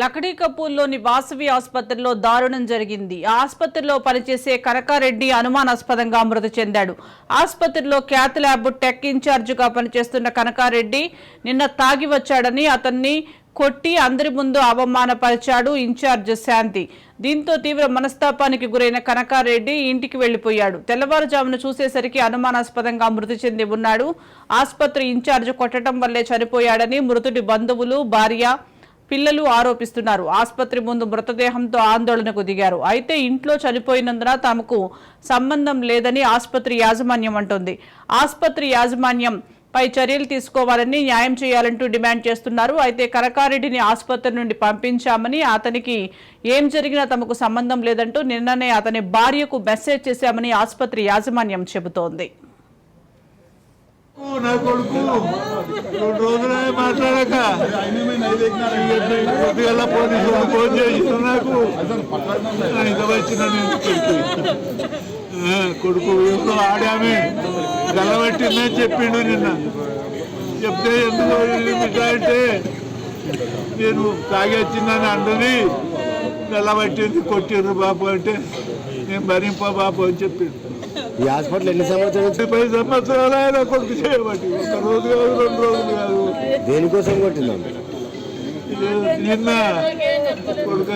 లకడీకపూర్లోని వాసవి ఆసుపత్రిలో దారుణం జరిగింది. ఆసుపత్రిలో పనిచేసే కనకారెడ్డి అనుమానాస్పదంగా మృతి చెందాడు. ఆసుపత్రిలో క్యాత్ ల్యాబ్ టెక్ ఇన్ఛార్జిగా పనిచేస్తున్న కనకారెడ్డి నిన్న తాగి వచ్చాడని అతన్ని కొట్టి అందరి ముందు అవమానపరిచాడు ఇన్ఛార్జ్ శాంతి. దీంతో తీవ్ర మనస్తాపానికి గురైన కనకారెడ్డి ఇంటికి వెళ్ళిపోయాడు తెల్లవారుజామున చూసేసరికి అనుమానాస్పదంగా మృతి చెంది ఉన్నాడు. ఆసుపత్రి ఇన్ఛార్జ్ కొట్టడం వల్లే చనిపోయాడని మృతుడి బంధువులు భార్య పిల్లలు ఆరోపిస్తున్నారు. ఆసుపత్రి ముందు మృతదేహంతో ఆందోళనకు దిగారు. అయితే ఇంట్లో చనిపోయినందున తమకు సంబంధం లేదని ఆసుపత్రి యాజమాన్యం అంటోంది. ఆసుపత్రి యాజమాన్యం పై చర్యలు తీసుకోవాలని న్యాయం చేయాలంటూ డిమాండ్ చేస్తున్నారు. అయితే కరకారెడ్డిని ఆసుపత్రి నుండి పంపించామని అతనికి ఏం జరిగినా తమకు సంబంధం లేదంటూ నిన్ననే అతని భార్యకు మెసేజ్ చేశామని ఆసుపత్రి యాజమాన్యం చెబుతోంది. నా కొడుకు. రెండు రోజులే మాట్లాడక. పొద్దుగల పోలీసులు ఫోన్ చేసిన నాకు. ఇంత వచ్చిన కొడుకు ఆ, ఇంట్లో ఆడామే. గలబట్టిందని చెప్పిండు నిన్న. చెప్తే ఎందుకు అంటే నేను తాగొచ్చిందని అంటుంది. గలబట్టింది కొట్టిర్రు బాబు అంటే నేను భరింప బాబు అని చెప్పిండు. ఈ హాస్పిటల్ ఎన్ని సంవత్సరాల ముప్పై సంవత్సరాలు ఆయన కొడుకు చేయబట్టి. ఒక రోజు కాదు రెండు రోజులు కాదు. దేనికోసం కొట్టిందాం నిన్న కొడుకు